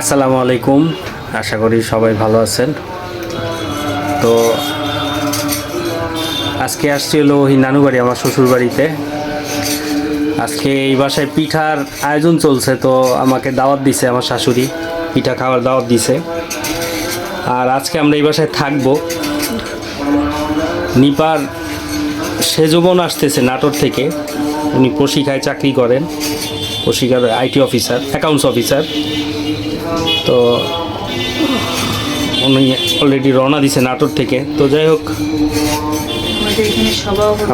আসসালামু আলাইকুম। আশা করি সবাই ভালো আছেন। তো আজকে আসছি হলো ওই নানু বাড়ি আমার শ্বশুর বাড়িতে আজকে এই বাসায় পিঠার আয়োজন চলছে, তো আমাকে দাওয়াত দিছে আমার শাশুড়ি, পিঠা খাওয়ার দাওয়াত দিছে। আর আজকে আমরা এই বাসায় থাকব। নিপার সেজবন আসতেছে নাটোর থেকে। উনি প্রশিকায় চাকরি করেন প্রশিকার আইটি অফিসার, অ্যাকাউন্টস অফিসার। তো উনি অলরেডি রওনা দিছে নাটোর থেকে। তো যাই হোক,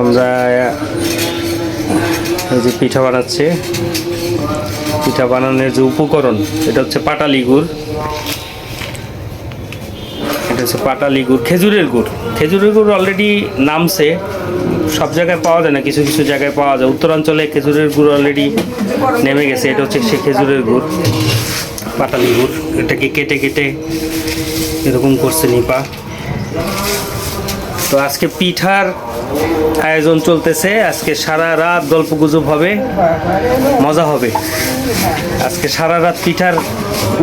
আমরা এই যে পিঠা বানাচ্ছে, পিঠা বানানোর যে উপকরণ, এটা হচ্ছে পাটালি গুড় এটা হচ্ছে পাটালি গুড় খেজুরের গুড়। খেজুরের গুড় অলরেডি নামছে, সব জায়গায় পাওয়া যায় না, কিছু কিছু জায়গায় পাওয়া যায়। উত্তরাঞ্চলে খেজুরের গুড় অলরেডি নেমে গেছে, এটা হচ্ছে সে খেজুরের গুড়। পাটালি গুড় এটাকে কেটে কেটে এরকম করছে নিপা। তো আজকে পিঠার আয়োজন চলতেছে, আজকে সারা রাত গল্প গুজব হবে, মজা হবে। আজকে সারা রাত পিঠার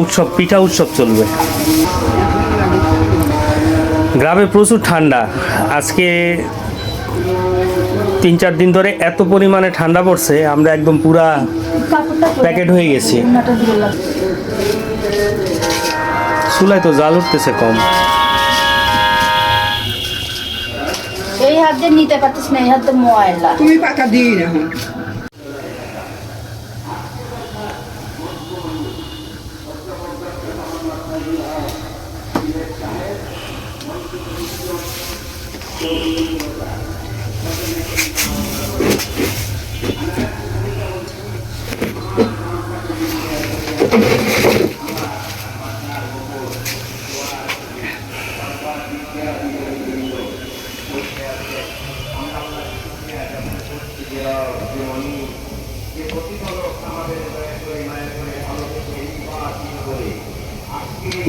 উৎসব, পিঠা উৎসব চলবে। গ্রামে প্রচুর ঠান্ডা। আজকে তিন চার দিন ধরে এত পরিমাণে ঠান্ডা পড়ছে আমরা একদম পুরা প্যাকেট হয়ে গেছি। চুলায় তো জাল উঠতেছে কম। এই হাত দিয়ে নিতে পারতিস না এই হাত দিয়ে ময়লা। তুমি পাকা দিই না এখন।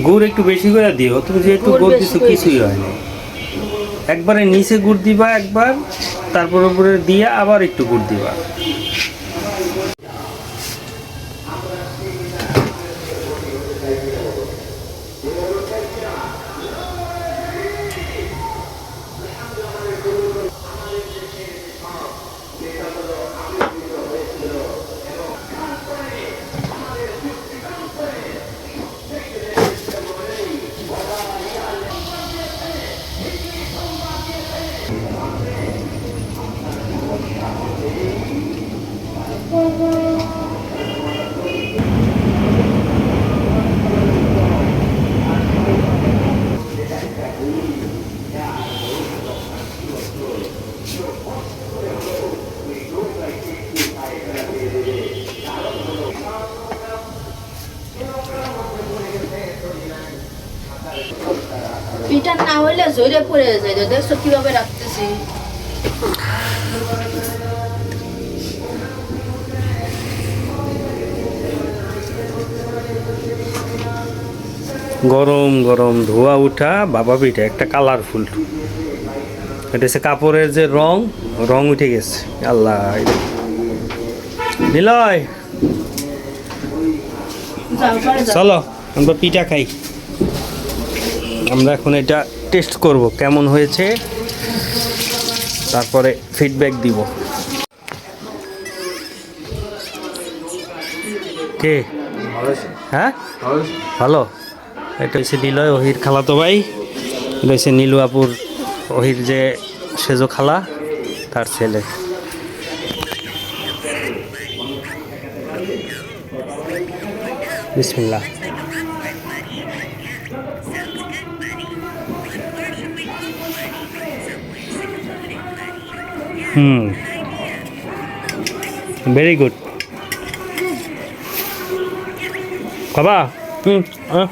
গুড় একটু বেশি করে দিও তুমি যেহেতু গুড় দিছো কিছুই হয় না। একবারে নিচে গুড় দিবা একবার তারপর উপরে দিয়ে আবার একটু গুড় দিবা। পিঠা না হইলে ঝরে পড়ে যায় দেখছ কীভাবে রাখতেছি? গরম গরম ধোয়া উঠা, বাবা পিঠা একটা কালারফুল এটা হচ্ছে কাপড়ের যে রং রং উঠে গেছে। আল্লাহ। নিলয়। চলো আমরা পিঠা খাই। আমরা এখন এটা টেস্ট করব কেমন হয়েছে? তারপরে ফিডব্যাক দিব। কে? হ্যাঁ? ভালো। এটা হচ্ছে নিলয় ওহির খালাতো ভাই। এটা হচ্ছে নীলু আপুর ওহির যে সেজো খালা তার ছেলে। বিসমিল্লাহ। হুম। ভেরি গুড বাবা হুম হ্যাঁ